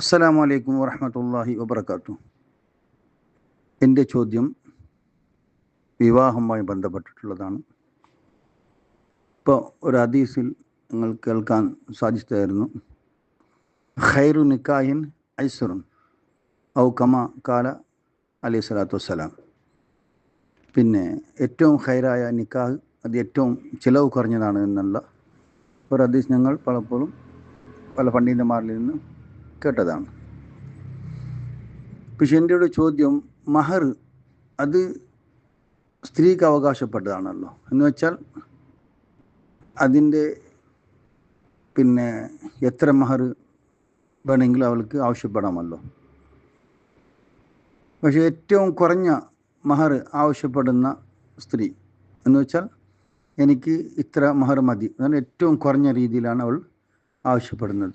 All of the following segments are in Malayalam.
അസ്സലാമു അലൈക്കും വറഹമത്തല്ലാഹി വബർക്കാത്തു എന്റെ ചോദ്യം വിവാഹവുമായി ബന്ധപ്പെട്ടിട്ടുള്ളതാണ്. ഇപ്പോൾ ഒരു ഹദീസിൽ നിങ്ങൾ കേൾക്കാൻ സാധിച്ചതായിരുന്നു. ഖൈറു നിക്കാഹിൻ ഐസറുൻ ഔ കമ കാല അലൈഹി സ്വലാത്തു വസ്സലാം. പിന്നെ ഏറ്റവും ഖൈറായ നിക്കാഹ് അത് ഏറ്റവും ചിലവ് കുറഞ്ഞതാണ് എന്നുള്ള ഒരു ഹദീസ് ഞങ്ങൾ പലപ്പോഴും പല പണ്ഡിതന്മാരിൽ നിന്ന് കേട്ടതാണ്. പക്ഷെ എന്റെ ഒരു ചോദ്യം മഹർ അത് സ്ത്രീക്ക് അവകാശപ്പെട്ടതാണല്ലോ. എന്ന് വെച്ചാൽ അതിന്റെ പിന്നെ എത്ര മഹർ വേണമെങ്കിലും അവൾക്ക് ആവശ്യപ്പെടാമല്ലോ. പക്ഷെ ഏറ്റവും കുറഞ്ഞ മഹർ ആവശ്യപ്പെടുന്ന സ്ത്രീ എന്ന് വെച്ചാൽ എനിക്ക് ഇത്ര മഹർ മതി. അതാണ് ഏറ്റവും കുറഞ്ഞ രീതിയിലാണ് അവൾ ആവശ്യപ്പെടുന്നത്.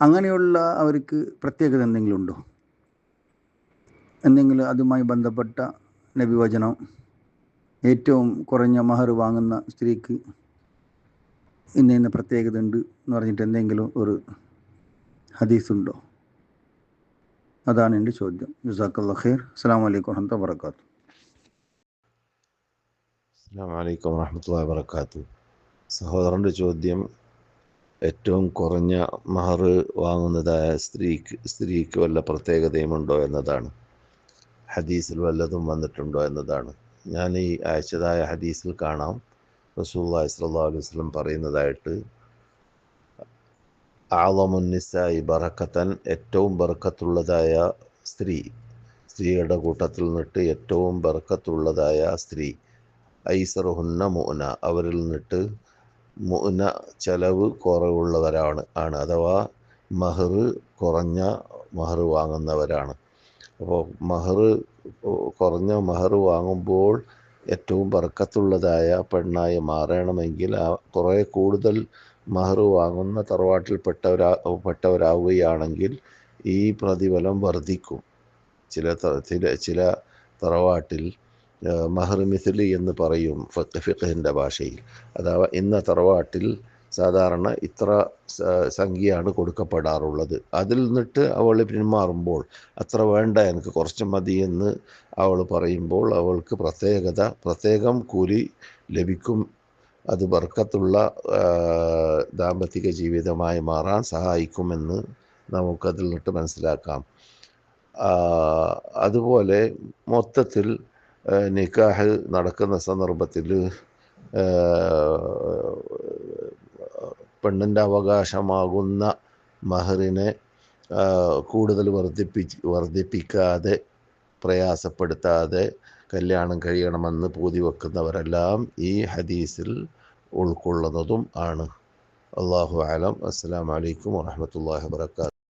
അങ്ങനെയുള്ള അവർക്ക് പ്രത്യേകത എന്തെങ്കിലും ഉണ്ടോ എന്തെങ്കിലും അതുമായി ബന്ധപ്പെട്ട നബിവചനം ഏറ്റവും കുറഞ്ഞ മഹർ വാങ്ങുന്ന സ്ത്രീക്ക് ഇന്ന ഇന്ന പ്രത്യേകത ഉണ്ട് എന്ന് പറഞ്ഞിട്ട് എന്തെങ്കിലും ഒരു ഹദീസുണ്ടോ അതാണ് എന്റെ ചോദ്യം. ജസാക്കല്ല ഖൈർ. അസ്സാം വലൈക്കും വറഹമത്ത വാത്തു അസ്സാം വലൈക്കും വാഹമത്തല്ലാ വാബർക്കാത്തു സഹോദരന്റെ ചോദ്യം ഏറ്റവും കുറഞ്ഞ മഹർ വാങ്ങുന്നതായ സ്ത്രീക്ക് സ്ത്രീക്ക് വല്ല പ്രത്യേകതയുമുണ്ടോ എന്നതാണ്. ഹദീസിൽ വല്ലതും വന്നിട്ടുണ്ടോ എന്നതാണ്. ഞാൻ ഈ അയച്ചതായ ഹദീസിൽ കാണാം. റസൂല്ലാ സ്വല്ലാ അലൈഹി വസ്ലം പറയുന്നതായിട്ട് ആളമുന്നിസായി ബറക്കത്തൻ ഏറ്റവും ബറക്കത്തുള്ളതായ സ്ത്രീ സ്ത്രീയുടെ കൂട്ടത്തിൽ നിന്നിട്ട് ഏറ്റവും ബറക്കത്തുള്ളതായ സ്ത്രീ ഐസറുഹുന്ന മോന അവരിൽ നിന്നിട്ട് മുന ചെലവ് കുറവുള്ളവരാണ് ആണ്. അഥവാ മഹർ കുറഞ്ഞ മഹർ വാങ്ങുന്നവരാണ്. അപ്പോൾ മഹർ കുറഞ്ഞ മഹർ വാങ്ങുമ്പോൾ ഏറ്റവും ബർക്കത്തുള്ളതായ പെണ്ണായി മാറണമെങ്കിൽ ആ കുറേ കൂടുതൽ മഹർ വാങ്ങുന്ന തറവാട്ടിൽ പെട്ടവരാ പെട്ടവരാവുകയാണെങ്കിൽ ഈ പ്രതിഫലം വർദ്ധിക്കും. ചില ചില ചില തറവാട്ടിൽ മഹർ എന്ന് പറയും ഫിഖിന്റെ ഭാഷയിൽ. അഥവാ ഇന്ന തറവാട്ടിൽ സാധാരണ ഇത്ര സംഖ്യയാണ് കൊടുക്കപ്പെടാറുള്ളത്. അതിൽ നിന്നിട്ട് അവൾ പിന്മാറുമ്പോൾ അത്ര വേണ്ട എനിക്ക് കുറച്ച് മതി എന്ന് അവൾ പറയുമ്പോൾ അവൾക്ക് പ്രത്യേകത പ്രത്യേകം കൂലി ലഭിക്കും. അത് ബർക്കത്തുള്ള ദാമ്പത്തിക ജീവിതമായി മാറാൻ സഹായിക്കുമെന്ന് നമുക്കതിൽ നിന്നിട്ട് മനസ്സിലാക്കാം. അതുപോലെ മൊത്തത്തിൽ നിക്കാഹ് നടക്കുന്ന സന്ദർഭത്തിൽ പെണ്ണിന്റെ അവകാശമാകുന്ന മഹറിനെ കൂടുതൽ വർദ്ധിപ്പി വർദ്ധിപ്പിക്കാതെ പ്രയാസപ്പെടുത്താതെ കല്യാണം കഴിയണമെന്ന് പൂതി വെക്കുന്നവരെല്ലാം ഈ ഹദീസിൽ ഉൾക്കൊള്ളുന്നതും ആണ്. അള്ളാഹു ആലം അസ്സാം വലൈക്കും വാഹമത്തല്ലാ വാബർക്കാത്തു